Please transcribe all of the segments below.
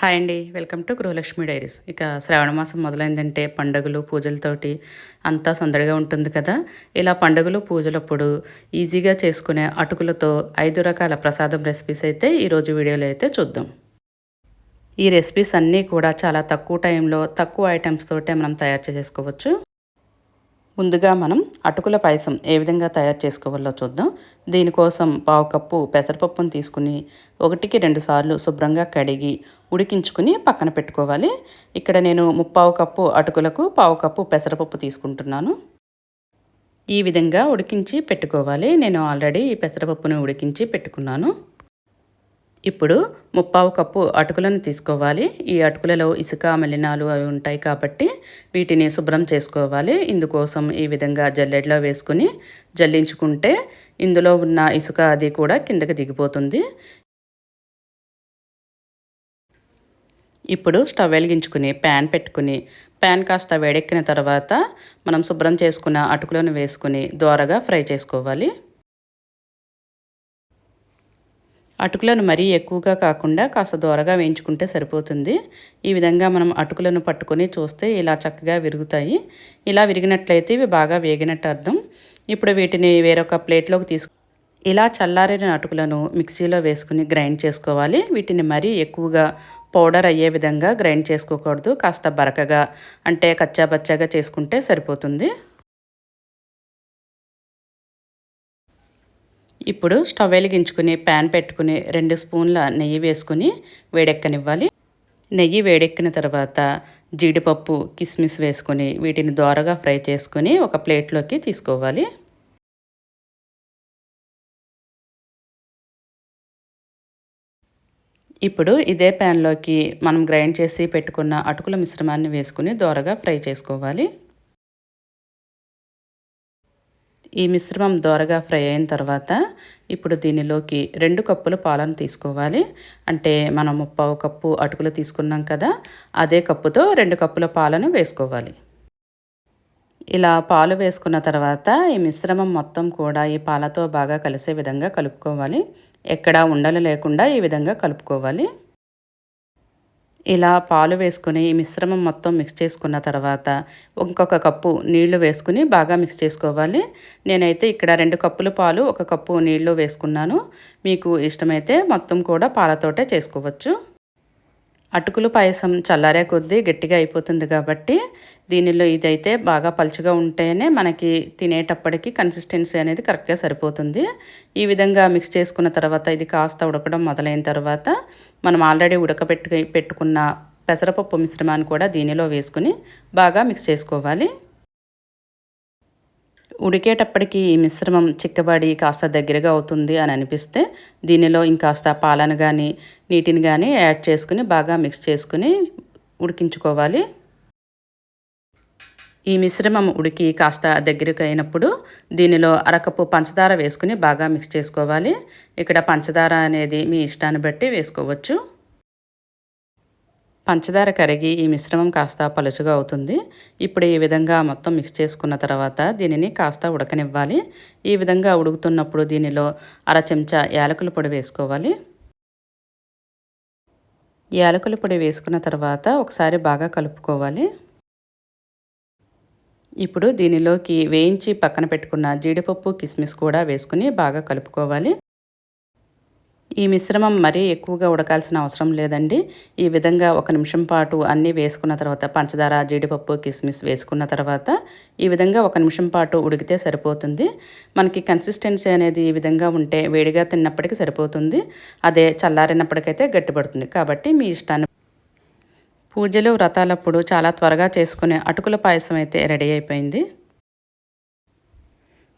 Hi అండి. Welcome to Grihalakshmi diaries. ఇక శ్రావణ మాసం మొదలైందంటే పండుగలు పూజలతోటి అంతా సందడిగా ఉంటుంది కదా. ఇలా పండుగలు పూజలప్పుడు ఈజీగా చేసుకునే అటుకులతో ఐదు రకాల ప్రసాదం రెసిపీస్ అయితే ఈరోజు వీడియోలో అయితే చూద్దాం. ఈ రెసిపీస్ అన్నీ కూడా చాలా తక్కువ టైంలో తక్కువ ఐటమ్స్ తోటే మనం తయారు చేసేసుకోవచ్చు. ముందుగా మనం అటుకుల పాయసం ఏ విధంగా తయారు చేసుకోవాలో చూద్దాం. దీనికోసం పావు కప్పు పెసరపప్పును తీసుకుని ఒకటికి రెండు సార్లు శుభ్రంగా కడిగి ఉడికించుకుని పక్కన పెట్టుకోవాలి. ఇక్కడ నేను ముప్పావు కప్పు అటుకులకు పావు కప్పు పెసరపప్పు తీసుకుంటున్నాను. ఈ విధంగా ఉడికించి పెట్టుకోవాలి. నేను ఆల్రెడీ ఈ పెసరపప్పును ఉడికించి పెట్టుకున్నాను. ఇప్పుడు ముప్పావు కప్పు అటుకులను తీసుకోవాలి. ఈ అటుకులలో ఇసుక మలినాలు అవి ఉంటాయి కాబట్టి వీటిని శుభ్రం చేసుకోవాలి. ఇందుకోసం ఈ విధంగా జల్లెడలో వేసుకుని జల్లించుకుంటే ఇందులో ఉన్న ఇసుక అది కూడా కిందకి దిగిపోతుంది. ఇప్పుడు స్టవ్ వెలిగించుకుని ప్యాన్ పెట్టుకుని ప్యాన్ కాస్త వేడెక్కిన తర్వాత మనం శుభ్రం చేసుకున్న అటుకులను వేసుకుని దోరగా ఫ్రై చేసుకోవాలి. అటుకులను మరీ ఎక్కువగా కాకుండా కాస్త దూరగా వేయించుకుంటే సరిపోతుంది. ఈ విధంగా మనం అటుకులను పట్టుకొని చూస్తే ఇలా చక్కగా విరుగుతాయి. ఇలా విరిగినట్లయితే ఇవి బాగా వేగినట్టు అర్థం. ఇప్పుడు వీటిని వేరొక ప్లేట్లోకి తీసుకు ఇలా చల్లారిన అటుకులను మిక్సీలో వేసుకుని గ్రైండ్ చేసుకోవాలి. వీటిని మరీ ఎక్కువగా పౌడర్ అయ్యే విధంగా గ్రైండ్ చేసుకోకూడదు. కాస్త బరకగా అంటే కచ్చాబచ్చాగా చేసుకుంటే సరిపోతుంది. ఇప్పుడు స్టవ్ వెలిగించుకుని ప్యాన్ పెట్టుకుని రెండు స్పూన్ల నెయ్యి వేసుకుని వేడెక్కనివ్వాలి. నెయ్యి వేడెక్కిన తర్వాత జీడిపప్పు కిస్మిస్ వేసుకొని వీటిని దోరగా ఫ్రై చేసుకొని ఒక ప్లేట్లోకి తీసుకోవాలి. ఇప్పుడు ఇదే ప్యాన్లోకి మనం గ్రైండ్ చేసి పెట్టుకున్న అటుకుల మిశ్రమాన్ని వేసుకుని దోరగా ఫ్రై చేసుకోవాలి. ఈ మిశ్రమం దోరగా ఫ్రై అయిన తర్వాత ఇప్పుడు దీనిలోకి రెండు కప్పులు పాలను తీసుకోవాలి. అంటే మనం ముప్పావు కప్పు అటుకులు తీసుకున్నాం కదా అదే కప్పుతో రెండు కప్పుల పాలను వేసుకోవాలి. ఇలా పాలు వేసుకున్న తర్వాత ఈ మిశ్రమం మొత్తం కూడా ఈ పాలతో బాగా కలిసే విధంగా కలుపుకోవాలి. ఎక్కడా ఉండలు లేకుండా ఈ విధంగా కలుపుకోవాలి. ఇలా పాలు వేసుకుని ఈ మిశ్రమం మొత్తం మిక్స్ చేసుకున్న తర్వాత ఇంకొక కప్పు నీళ్ళు వేసుకుని బాగా మిక్స్ చేసుకోవాలి. నేనైతే ఇక్కడ రెండు కప్పుల పాలు ఒక కప్పు నీళ్ళు వేసుకున్నాను. మీకు ఇష్టమైతే మొత్తం కూడా పాలతోటే చేసుకోవచ్చు. అటుకులు పాయసం చల్లారే కొద్దీ గట్టిగా అయిపోతుంది కాబట్టి దీనిలో ఇదైతే బాగా పలుచగా ఉంటేనే మనకి తినేటప్పటికి కన్సిస్టెన్సీ అనేది కరెక్ట్గా సరిపోతుంది. ఈ విధంగా మిక్స్ చేసుకున్న తర్వాత ఇది కాస్త ఉడకడం మొదలైన తర్వాత మనం ఆల్రెడీ ఉడకబెట్టు పెట్టుకున్న పెసరపప్పు మిశ్రమాన్ని కూడా దీనిలో వేసుకుని బాగా మిక్స్ చేసుకోవాలి. ఉడికేటప్పటికి ఈ మిశ్రమం చిక్కబడి కాస్త దగ్గరగా అవుతుంది అని అనిపిస్తే దీనిలో ఇంకాస్త పాలను కానీ నీటిని కానీ యాడ్ చేసుకుని బాగా మిక్స్ చేసుకుని ఉడికించుకోవాలి. ఈ మిశ్రమం ఉడికి కాస్త దగ్గరకు అయినప్పుడు దీనిలో అరకప్పు పంచదార వేసుకుని బాగా మిక్స్ చేసుకోవాలి. ఇక్కడ పంచదార అనేది మీ ఇష్టాన్ని బట్టి వేసుకోవచ్చు. పంచదార కరిగి ఈ మిశ్రమం కాస్త పలుచుగా అవుతుంది. ఇప్పుడు ఈ విధంగా మొత్తం మిక్స్ చేసుకున్న తర్వాత దీనిని కాస్త ఉడకనివ్వాలి. ఈ విధంగా ఉడుకుతున్నప్పుడు దీనిలో అర చెంచా యాలకుల పొడి వేసుకోవాలి. యాలకుల పొడి వేసుకున్న తర్వాత ఒకసారి బాగా కలుపుకోవాలి. ఇప్పుడు దీనిలోకి వేయించి పక్కన పెట్టుకున్న జీడిపప్పు కిస్మిస్ కూడా వేసుకుని బాగా కలుపుకోవాలి. ఈ మిశ్రమం మరీ ఎక్కువగా ఉడకాల్సిన అవసరం లేదండి. ఈ విధంగా ఒక నిమిషం పాటు అన్నీ వేసుకున్న తర్వాత పంచదార జీడిపప్పు కిస్మిస్ వేసుకున్న తర్వాత ఈ విధంగా ఒక నిమిషం పాటు ఉడికితే సరిపోతుంది. మనకి కన్సిస్టెన్సీ అనేది ఈ విధంగా ఉంటే వేడిగా తిన్నప్పటికీ సరిపోతుంది. అదే చల్లారినప్పటికైతే గట్టిపడుతుంది. కాబట్టి మీ ఇష్టాన్ని పూజలు వ్రతాలప్పుడు చాలా త్వరగా చేసుకునే అటుకుల పాయసం అయితే రెడీ అయిపోయింది.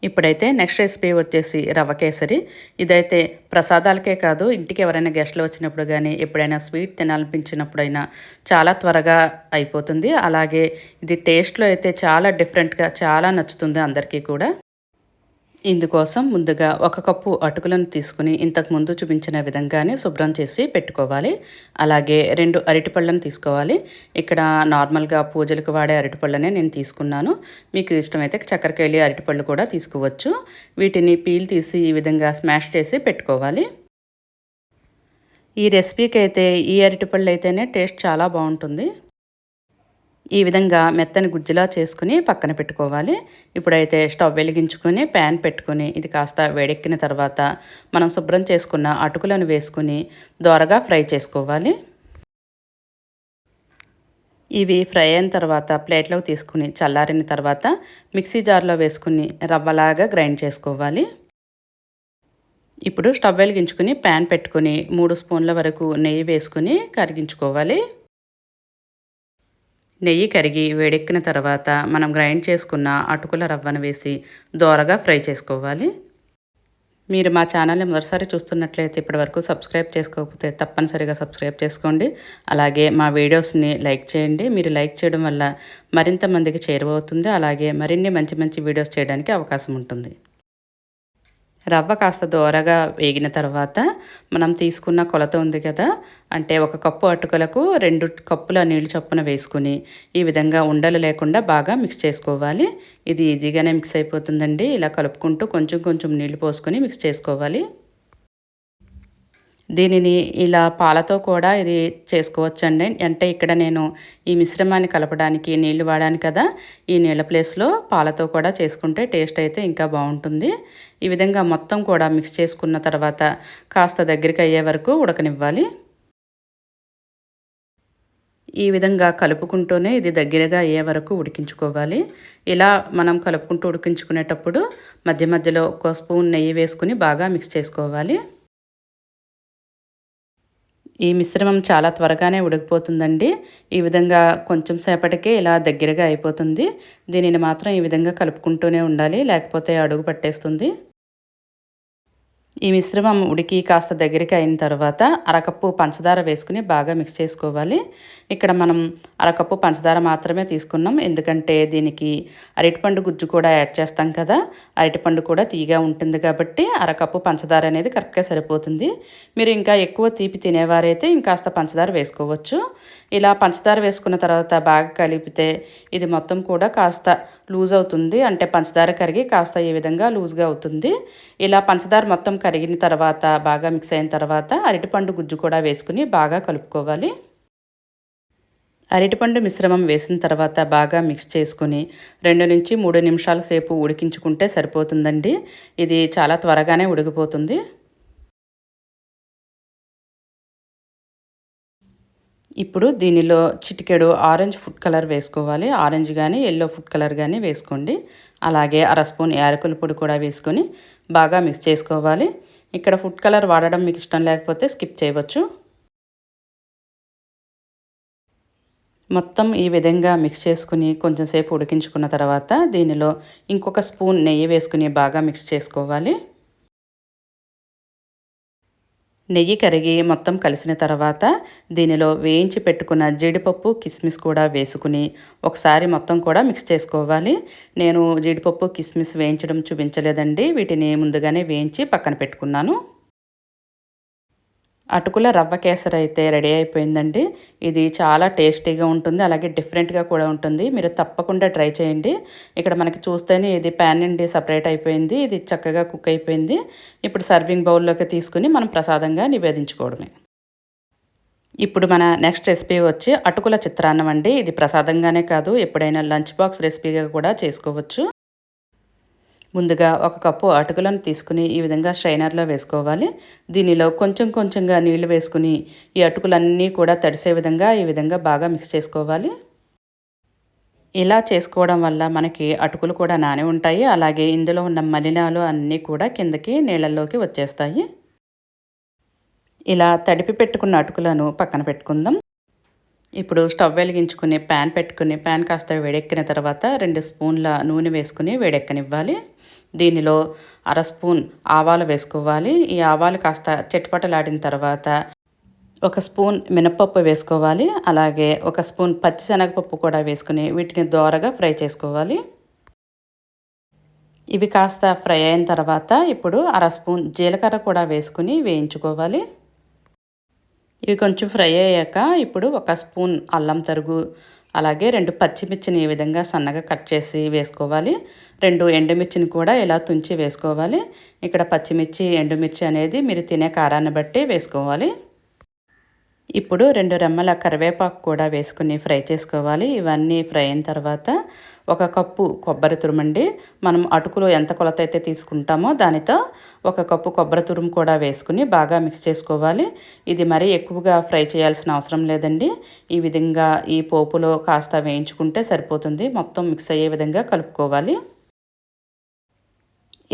ఇప్పుడైతే నెక్స్ట్ రెసిపీ వచ్చేసి రవ్వ కేసరి. ఇదైతే ప్రసాదాలకే కాదు ఇంటికి ఎవరైనా గెస్ట్లు వచ్చినప్పుడు కానీ ఎప్పుడైనా స్వీట్ తినాలనిపించినప్పుడైనా చాలా త్వరగా అయిపోతుంది. అలాగే ఇది టేస్ట్లో అయితే చాలా డిఫరెంట్గా చాలా నచ్చుతుంది అందరికీ కూడా. ఇందుకోసం ముందుగా ఒక కప్పు అటుకులను తీసుకుని ఇంతకు ముందు చూపించిన విధంగానే శుభ్రం చేసి పెట్టుకోవాలి. అలాగే రెండు అరటిపళ్ళను తీసుకోవాలి. ఇక్కడ నార్మల్గా పూజలకు వాడే అరటిపళ్ళనే నేను తీసుకున్నాను. మీకు ఇష్టమైతే చక్కెరకేళి అరటిపళ్ళు కూడా తీసుకోవచ్చు. వీటిని పీల్ తీసి ఈ విధంగా స్మాష్ చేసి పెట్టుకోవాలి. ఈ రెసిపీకి అయితే ఈ అరటిపళ్ళు అయితేనే టేస్ట్ చాలా బాగుంటుంది. ఈ విధంగా మెత్తని గుజ్జులా చేసుకుని పక్కన పెట్టుకోవాలి. ఇప్పుడైతే స్టవ్ వెలిగించుకొని ప్యాన్ పెట్టుకుని ఇది కాస్త వేడెక్కిన తర్వాత మనం శుభ్రం చేసుకున్న అటుకులను వేసుకుని దోరగా ఫ్రై చేసుకోవాలి. ఇవి ఫ్రై అయిన తర్వాత ప్లేట్లోకి తీసుకుని చల్లారిన తర్వాత మిక్సీ జార్లో వేసుకుని రవ్వలాగా గ్రైండ్ చేసుకోవాలి. ఇప్పుడు స్టవ్ వెలిగించుకుని ప్యాన్ పెట్టుకుని మూడు స్పూన్ల వరకు నెయ్యి వేసుకుని కరిగించుకోవాలి. నెయ్యి కరిగి వేడెక్కిన తర్వాత మనం గ్రైండ్ చేసుకున్న అటుకుల రవ్వను వేసి దోరగా ఫ్రై చేసుకోవాలి. మీరు మా ఛానల్ని మొదటిసారి చూస్తున్నట్లయితే ఇప్పటివరకు సబ్స్క్రైబ్ చేసుకోకపోతే తప్పనిసరిగా సబ్స్క్రైబ్ చేసుకోండి. అలాగే మా వీడియోస్ని లైక్ చేయండి. మీరు లైక్ చేయడం వల్ల మరింత మందికి చేరువవుతుంది. అలాగే మరిన్ని మంచి మంచి వీడియోస్ చేయడానికి అవకాశం ఉంటుంది. రవ్వ కాస్త దోరగా వేగిన తర్వాత మనం తీసుకున్న కొలత ఉంది కదా అంటే ఒక కప్పు అటుకులకు రెండు కప్పుల నీళ్ళు చొప్పున వేసుకుని ఈ విధంగా ఉండలు లేకుండా బాగా మిక్స్ చేసుకోవాలి. ఇది ఈజీగానే మిక్స్ అయిపోతుందండి. ఇలా కలుపుకుంటూ కొంచెం కొంచెం నీళ్ళు పోసుకొని మిక్స్ చేసుకోవాలి. దీనిని ఇలా పాలతో కూడా ఇది చేసుకోవచ్చండి. అంటే ఇక్కడ నేను ఈ మిశ్రమాన్ని కలపడానికి నీళ్ళు వాడాను కదా ఈ నీళ్ళ ప్లేస్లో పాలతో కూడా చేసుకుంటే టేస్ట్ అయితే ఇంకా బాగుంటుంది. ఈ విధంగా మొత్తం కూడా మిక్స్ చేసుకున్న తర్వాత కాస్త దగ్గరికి అయ్యే వరకు ఉడకనివ్వాలి. ఈ విధంగా కలుపుకుంటూనే ఇది దగ్గరగా అయ్యే వరకు ఉడికించుకోవాలి. ఇలా మనం కలుపుకుంటూ ఉడికించుకునేటప్పుడు మధ్య మధ్యలో ఒక స్పూన్ నెయ్యి వేసుకుని బాగా మిక్స్ చేసుకోవాలి. ఈ మిశ్రమం చాలా త్వరగానే ఉడికిపోతుందండి. ఈ విధంగా కొంచెం సేపటికే ఇలా దగ్గరగా అయిపోతుంది. దీనిని మాత్రం ఈ విధంగా కలుపుకుంటూనే ఉండాలి లేకపోతే అడుగు పట్టేస్తుంది. ఈ మిశ్రమం ఉడికి కాస్త దగ్గరికి అయిన తర్వాత అరకప్పు పంచదార వేసుకుని బాగా మిక్స్ చేసుకోవాలి. ఇక్కడ మనం అరకప్పు పంచదార మాత్రమే తీసుకున్నాం. ఎందుకంటే దీనికి అరటిపండు గుజ్జు కూడా యాడ్ చేస్తాం కదా. అరటిపండు కూడా తీగా ఉంటుంది కాబట్టి అరకప్పు పంచదార అనేది కరెక్ట్గా సరిపోతుంది. మీరు ఇంకా ఎక్కువ తీపి తినేవారైతే ఇంకాస్త పంచదార వేసుకోవచ్చు. ఇలా పంచదార వేసుకున్న తర్వాత బాగా కలిపితే ఇది మొత్తం కూడా కాస్త లూజ్ అవుతుంది. అంటే పంచదార కరిగి కాస్త ఈ విధంగా లూజ్గా అవుతుంది. ఇలా పంచదార మొత్తం కరిగిన తర్వాత బాగా మిక్స్ అయిన తర్వాత అరటిపండు గుజ్జు కూడా వేసుకుని బాగా కలుపుకోవాలి. అరటిపండు మిశ్రమం వేసిన తర్వాత బాగా మిక్స్ చేసుకుని రెండు నుంచి మూడు నిమిషాల సేపు ఉడికించుకుంటే సరిపోతుందండి. ఇది చాలా త్వరగానే ఉడికిపోతుంది. ఇప్పుడు దీనిలో చిటికెడు ఆరెంజ్ ఫుడ్ కలర్ వేసుకోవాలి. ఆరెంజ్ కానీ ఎల్లో ఫుడ్ కలర్ కానీ వేసుకోండి. అలాగే అర స్పూన్ యాలకుల పొడి కూడా వేసుకొని బాగా మిక్స్ చేసుకోవాలి. ఇక్కడ ఫుడ్ కలర్ వాడడం మీకు ఇష్టం లేకపోతే స్కిప్ చేయవచ్చు. మొత్తం ఈ విధంగా మిక్స్ చేసుకుని కొంచెంసేపు ఉడికించుకున్న తర్వాత దీనిలో ఇంకొక స్పూన్ నెయ్యి వేసుకుని బాగా మిక్స్ చేసుకోవాలి. నెయ్యి కరిగి మొత్తం కలిసిన తర్వాత దీనిలో వేయించి పెట్టుకున్న జీడిపప్పు కిస్మిస్ కూడా వేసుకుని ఒకసారి మొత్తం కూడా మిక్స్ చేసుకోవాలి. నేను జీడిపప్పు కిస్మిస్ వేయించడం చూపించలేదండి. వీటిని ముందుగానే వేయించి పక్కన పెట్టుకున్నాను. అటుకుల రవ్వ కేసరి అయితే రెడీ అయిపోయిందండి. ఇది చాలా టేస్టీగా ఉంటుంది అలాగే డిఫరెంట్గా కూడా ఉంటుంది. మీరు తప్పకుండా ట్రై చేయండి. ఇక్కడ మనకి చూస్తేనే ఇది ప్యాన్ నుండి సపరేట్ అయిపోయింది ఇది చక్కగా కుక్ అయిపోయింది. ఇప్పుడు సర్వింగ్ బౌల్లోకి తీసుకుని మనం ప్రసాదంగా నివేదించుకోవడమే. ఇప్పుడు మన నెక్స్ట్ రెసిపీ వచ్చి అటుకుల చిత్రాన్నం అండి. ఇది ప్రసాదంగానే కాదు ఎప్పుడైనా లంచ్ బాక్స్ రెసిపీగా కూడా చేసుకోవచ్చు. ముందుగా ఒక కప్పు అటుకులను తీసుకుని ఈ విధంగా స్ట్రైనర్లో వేసుకోవాలి. దీనిలో కొంచెం కొంచెంగా నీళ్ళు వేసుకుని ఈ అటుకులన్నీ కూడా తడిసే విధంగా ఈ విధంగా బాగా మిక్స్ చేసుకోవాలి. ఇలా చేసుకోవడం వల్ల మనకి అటుకులు కూడా నాని ఉంటాయి. అలాగే ఇందులో ఉన్న మలినాలు అన్నీ కూడా కిందకి నీళ్ళల్లోకి వచ్చేస్తాయి. ఇలా తడిపి పెట్టుకున్న అటుకులను పక్కన పెట్టుకుందాం. ఇప్పుడు స్టవ్ వెలిగించుకుని ప్యాన్ పెట్టుకుని ప్యాన్ కాస్త వేడెక్కిన తర్వాత రెండు స్పూన్ల నూనె వేసుకుని వేడెక్కనివ్వాలి. దీనిలో అర స్పూన్ ఆవాలు వేసుకోవాలి. ఈ ఆవాలు కాస్త చెట్పటలాడిన తర్వాత ఒక స్పూన్ మినప్పప్పు వేసుకోవాలి. అలాగే ఒక స్పూన్ పచ్చిశనగపప్పు కూడా వేసుకుని వీటిని దోరగా ఫ్రై చేసుకోవాలి. ఇవి కాస్త ఫ్రై అయిన తర్వాత ఇప్పుడు అర స్పూన్ జీలకర్ర కూడా వేసుకుని వేయించుకోవాలి. ఇవి కొంచెం ఫ్రై అయ్యాక ఇప్పుడు ఒక స్పూన్ అల్లం తరుగు అలాగే రెండు పచ్చిమిర్చిని ఈ విధంగా సన్నగా కట్ చేసి వేసుకోవాలి. రెండు ఎండుమిర్చిని కూడా ఇలా తుంచి వేసుకోవాలి. ఇక్కడ పచ్చిమిర్చి ఎండుమిర్చి అనేది మీరు తినే కారాన్ని బట్టి వేసుకోవాలి. ఇప్పుడు రెండు రెమ్మల కరివేపాకు కూడా వేసుకుని ఫ్రై చేసుకోవాలి. ఇవన్నీ ఫ్రై అయిన తర్వాత ఒక కప్పు కొబ్బరి తురుమండి. మనం అటుకులో ఎంత కొలత అయితే తీసుకుంటామో దానితో ఒక కప్పు కొబ్బరి తురుము కూడా వేసుకుని బాగా మిక్స్ చేసుకోవాలి. ఇది మరీ ఎక్కువగా ఫ్రై చేయాల్సిన అవసరం లేదండి. ఈ విధంగా ఈ పోపులో కాస్త వేయించుకుంటే సరిపోతుంది. మొత్తం మిక్స్ అయ్యే విధంగా కలుపుకోవాలి.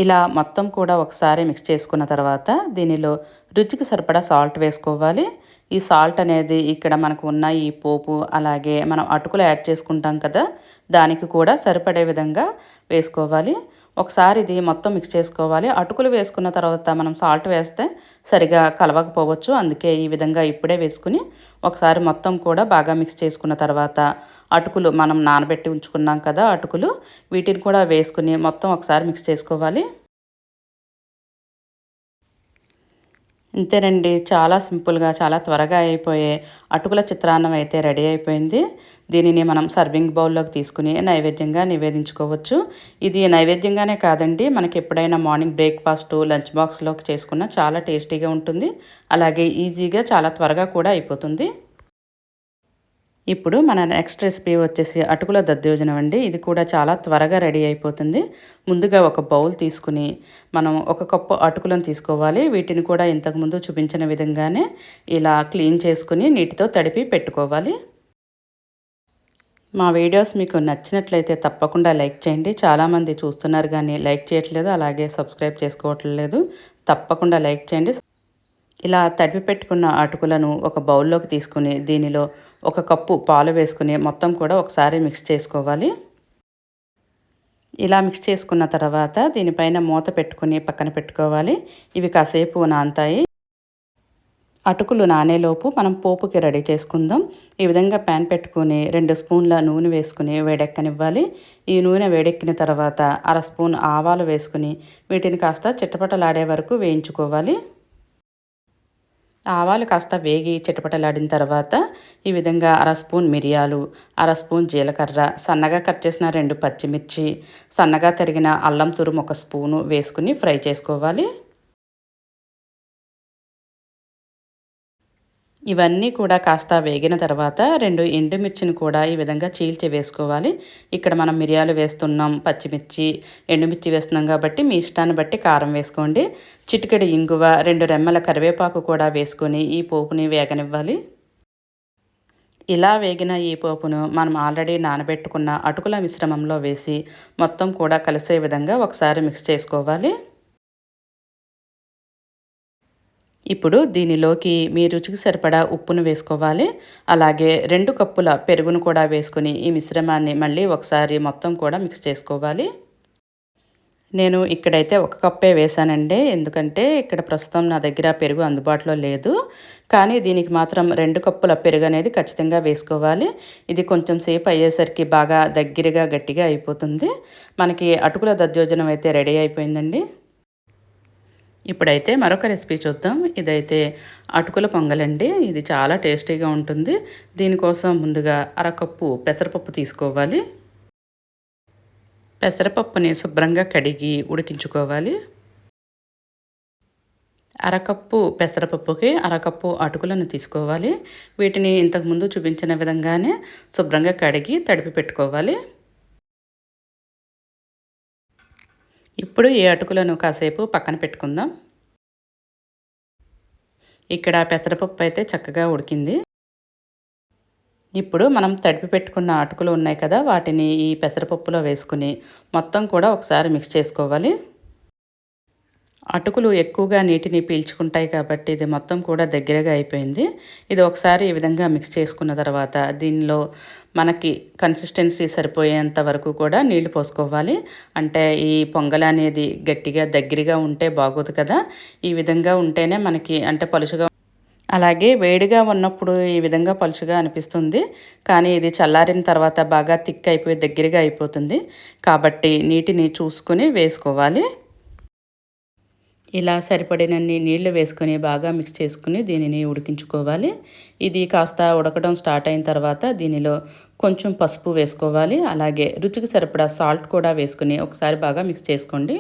ఇలా మొత్తం కూడా ఒకసారి మిక్స్ చేసుకున్న తర్వాత దీనిలో రుచికి సరిపడా సాల్ట్ వేసుకోవాలి. ఈ సాల్ట్ అనేది ఇక్కడ మనకు ఉన్న ఈ పోపు అలాగే మనం అటుకులు యాడ్ చేసుకుంటాం కదా దానికి కూడా సరిపడే విధంగా వేసుకోవాలి. ఒకసారి ఇది మొత్తం మిక్స్ చేసుకోవాలి. అటుకులు వేసుకున్న తర్వాత మనం సాల్ట్ వేస్తే సరిగా కలవకపోవచ్చు. అందుకే ఈ విధంగా ఇప్పుడే వేసుకుని ఒకసారి మొత్తం కూడా బాగా మిక్స్ చేసుకున్న తర్వాత అటుకులు మనం నానబెట్టి ఉంచుకున్నాం కదా అటుకులు వీటిని కూడా వేసుకుని మొత్తం ఒకసారి మిక్స్ చేసుకోవాలి. అంతేనండి చాలా సింపుల్గా చాలా త్వరగా అయిపోయే అటుకుల చిత్రాన్నం అయితే రెడీ అయిపోయింది. దీనిని మనం సర్వింగ్ బౌల్లోకి తీసుకుని నైవేద్యంగా నివేదించుకోవచ్చు. ఇది నైవేద్యంగానే కాదండి. మనకి ఎప్పుడైనా మార్నింగ్ బ్రేక్ఫాస్ట్ లంచ్ బాక్స్లోకి చేసుకున్న చాలా టేస్టీగా ఉంటుంది. అలాగే ఈజీగా చాలా త్వరగా కూడా అయిపోతుంది. ఇప్పుడు మన నెక్స్ట్ రెసిపీ వచ్చేసి అటుకుల దద్దోజనం అండి. ఇది కూడా చాలా త్వరగా రెడీ అయిపోతుంది. ముందుగా ఒక బౌల్ తీసుకుని మనం ఒక కప్పు అటుకులను తీసుకోవాలి. వీటిని కూడా ఇంతకుముందు చూపించిన విధంగానే ఇలా క్లీన్ చేసుకుని నీటితో తడిపి పెట్టుకోవాలి. మా వీడియోస్ మీకు నచ్చినట్లయితే తప్పకుండా లైక్ చేయండి. చాలామంది చూస్తున్నారు కానీ లైక్ చేయట్లేదు. అలాగే సబ్స్క్రైబ్ చేసుకోవట్లేదు తప్పకుండా లైక్ చేయండి. ఇలా తడిపి పెట్టుకున్న అటుకులను ఒక బౌల్లోకి తీసుకుని దీనిలో ఒక కప్పు పాలు వేసుకుని మొత్తం కూడా ఒకసారి మిక్స్ చేసుకోవాలి. ఇలా మిక్స్ చేసుకున్న తర్వాత దీనిపైన మూత పెట్టుకుని పక్కన పెట్టుకోవాలి. ఇవి కాసేపు నానతాయి. అటుకులు నానేలోపు మనం పోపుకి రెడీ చేసుకుందాం. ఈ విధంగా ప్యాన్ పెట్టుకుని రెండు స్పూన్ల నూనె వేసుకుని వేడెక్కనివ్వాలి. ఈ నూనె వేడెక్కిన తర్వాత అర స్పూన్ ఆవాలు వేసుకుని వీటిని కాస్త చిట్టపటలాడే వరకు వేయించుకోవాలి. ఆవాలు కాస్త వేగి చిటపటలాడిన తర్వాత ఈ విధంగా అర స్పూన్ మిరియాలు అర స్పూన్ జీలకర్ర సన్నగా కట్ చేసిన రెండు పచ్చిమిర్చి సన్నగా తరిగిన అల్లం తురుము ఒక స్పూను వేసుకుని ఫ్రై చేసుకోవాలి. ఇవన్నీ కూడా కాస్త వేగిన తర్వాత రెండు ఎండుమిర్చిని కూడా ఈ విధంగా చీల్చి వేసుకోవాలి. ఇక్కడ మనం మిరియాలు వేస్తున్నాం పచ్చిమిర్చి ఎండుమిర్చి వేస్తున్నాం కాబట్టి మీ ఇష్టాన్ని బట్టి కారం వేసుకోండి. చిటికెడు ఇంగువ రెండు రెమ్మల కరివేపాకు కూడా వేసుకొని ఈ పోపుని వేగనివ్వాలి. ఇలా వేగిన ఈ పోపును మనం ఆల్రెడీ నానబెట్టుకున్న అటుకుల మిశ్రమంలో వేసి మొత్తం కూడా కలిసే విధంగా ఒకసారి మిక్స్ చేసుకోవాలి. ఇప్పుడు దీనిలోకి మీ రుచికి సరిపడా ఉప్పును వేసుకోవాలి. అలాగే రెండు కప్పుల పెరుగును కూడా వేసుకుని ఈ మిశ్రమాన్ని మళ్ళీ ఒకసారి మొత్తం కూడా మిక్స్ చేసుకోవాలి. నేను ఇక్కడైతే ఒక కప్పే వేసానండి ఎందుకంటే ఇక్కడ ప్రస్తుతం నా దగ్గర పెరుగు అందుబాటులో లేదు. కానీ దీనికి మాత్రం రెండు కప్పుల పెరుగు అనేది ఖచ్చితంగా వేసుకోవాలి. ఇది కొంచెం సేపు అయ్యేసరికి బాగా దగ్గరగా గట్టిగా అయిపోతుంది. మనకి అటుకుల దద్యోజనం అయితే రెడీ అయిపోయిందండి. ఇప్పుడైతే మరొక రెసిపీ చూద్దాం. ఇదైతే అటుకుల పొంగలండి. ఇది చాలా టేస్టీగా ఉంటుంది. దీనికోసం ముందుగా అరకప్పు పెసరపప్పు తీసుకోవాలి. పెసరపప్పుని శుభ్రంగా కడిగి ఉడికించుకోవాలి. అరకప్పు పెసరపప్పుకి అరకప్పు అటుకులను తీసుకోవాలి. వీటిని ఇంతకుముందు చూపించిన విధంగానే శుభ్రంగా కడిగి తడిపి పెట్టుకోవాలి. ఇప్పుడు ఈ అటుకులను కాసేపు పక్కన పెట్టుకుందాం. ఇక్కడ పెసరపప్పు అయితే చక్కగా ఉడికింది. ఇప్పుడు మనం తడిపి పెట్టుకున్న అటుకులు ఉన్నాయి కదా వాటిని ఈ పెసరపప్పులో వేసుకుని మొత్తం కూడా ఒకసారి మిక్స్ చేసుకోవాలి. అటుకులు ఎక్కువగా నీటిని పీల్చుకుంటాయి కాబట్టి ఇది మొత్తం కూడా దగ్గరగా అయిపోయింది. ఇది ఒకసారి ఈ విధంగా మిక్స్ చేసుకున్న తర్వాత దీనిలో మనకి కన్సిస్టెన్సీ సరిపోయేంత వరకు కూడా నీళ్ళు పోసుకోవాలి. అంటే ఈ పొంగల్ అనేది గట్టిగా దగ్గరగా ఉంటే బాగోదు కదా. ఈ విధంగా ఉంటేనే మనకి అంటే పలుచుగా అలాగే వేడిగా ఉన్నప్పుడు ఈ విధంగా పలుచుగా అనిపిస్తుంది. కానీ ఇది చల్లారిన తర్వాత బాగా థిక్ అయిపోయి దగ్గరగా అయిపోతుంది. కాబట్టి నీటిని చూసుకుని వేసుకోవాలి. ఇలా సరిపడినన్ని నీళ్ళు వేసుకొని బాగా మిక్స్ చేసుకుని దీనిని ఉడికించుకోవాలి. ఇది కాస్త ఉడకడం స్టార్ట్ అయిన తర్వాత దీనిలో కొంచెం పసుపు వేసుకోవాలి. అలాగే రుచికి సరిపడా సాల్ట్ కూడా వేసుకుని ఒకసారి బాగా మిక్స్ చేసుకోండి.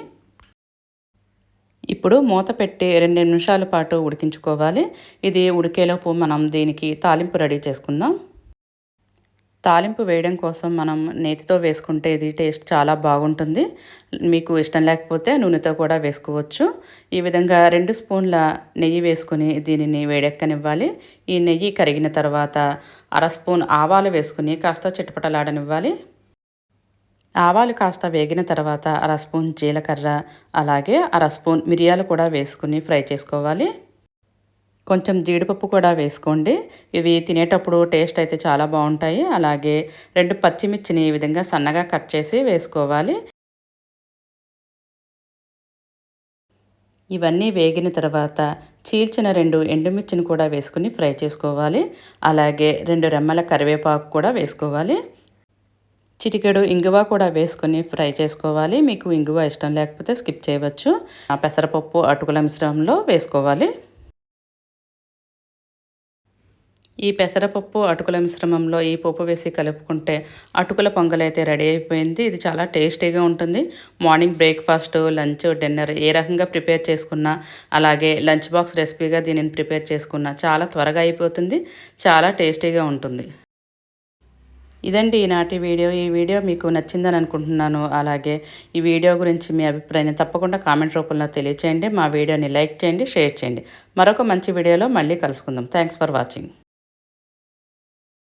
ఇప్పుడు మూత పెట్టి రెండు నిమిషాల పాటు ఉడికించుకోవాలి. ఇది ఉడికేలోపు మనం దీనికి తాలింపు రెడీ చేసుకుందాం. తాలింపు వేయడం కోసం మనం నేతితో వేసుకుంటే ఇది టేస్ట్ చాలా బాగుంటుంది. మీకు ఇష్టం లేకపోతే నూనెతో కూడా వేసుకోవచ్చు. ఈ విధంగా రెండు స్పూన్ల నెయ్యి వేసుకుని దీనిని వేడెక్కనివ్వాలి. ఈ నెయ్యి కరిగిన తర్వాత అర స్పూన్ ఆవాలు వేసుకుని కాస్త చిటపటలాడనివ్వాలి. ఆవాలు కాస్త వేగిన తర్వాత అర స్పూన్ జీలకర్ర అలాగే అర స్పూన్ మిరియాలు కూడా వేసుకుని ఫ్రై చేసుకోవాలి. కొంచెం జీడిపప్పు కూడా వేసుకోండి. ఇవి తినేటప్పుడు టేస్ట్ అయితే చాలా బాగుంటాయి. అలాగే రెండు పచ్చిమిర్చిని ఈ విధంగా సన్నగా కట్ చేసి వేసుకోవాలి. ఇవన్నీ వేగిన తర్వాత చీల్చిన రెండు ఎండుమిర్చిని కూడా వేసుకుని ఫ్రై చేసుకోవాలి. అలాగే రెండు రెమ్మల కరివేపాకు కూడా వేసుకోవాలి. చిటికెడు ఇంగువ కూడా వేసుకొని ఫ్రై చేసుకోవాలి. మీకు ఇంగువ ఇష్టం లేకపోతే స్కిప్ చేయవచ్చు. పెసరపప్పు అటుకుల మిశ్రమంలో వేసుకోవాలి. ఈ పెసరపప్పు అటుకుల మిశ్రమంలో ఈ పప్పు వేసి కలుపుకుంటే అటుకుల పొంగల్ అయితే రెడీ అయిపోయింది. ఇది చాలా టేస్టీగా ఉంటుంది. మార్నింగ్ బ్రేక్ఫాస్ట్ లంచ్ డిన్నర్ ఏ రకంగా ప్రిపేర్ చేసుకున్నా అలాగే లంచ్ బాక్స్ రెసిపీగా దీనిని ప్రిపేర్ చేసుకున్నా చాలా త్వరగా అయిపోతుంది. చాలా టేస్టీగా ఉంటుంది. ఇదండి ఈనాటి వీడియో. ఈ వీడియో మీకు నచ్చిందని అనుకుంటున్నాను. అలాగే ఈ వీడియో గురించి మీ అభిప్రాయాన్ని తప్పకుండా కామెంట్ రూపంలో తెలియచేయండి. మా వీడియోని లైక్ చేయండి షేర్ చేయండి. మరొక మంచి వీడియోలో మళ్ళీ కలుసుకుందాం. Thanks for watching.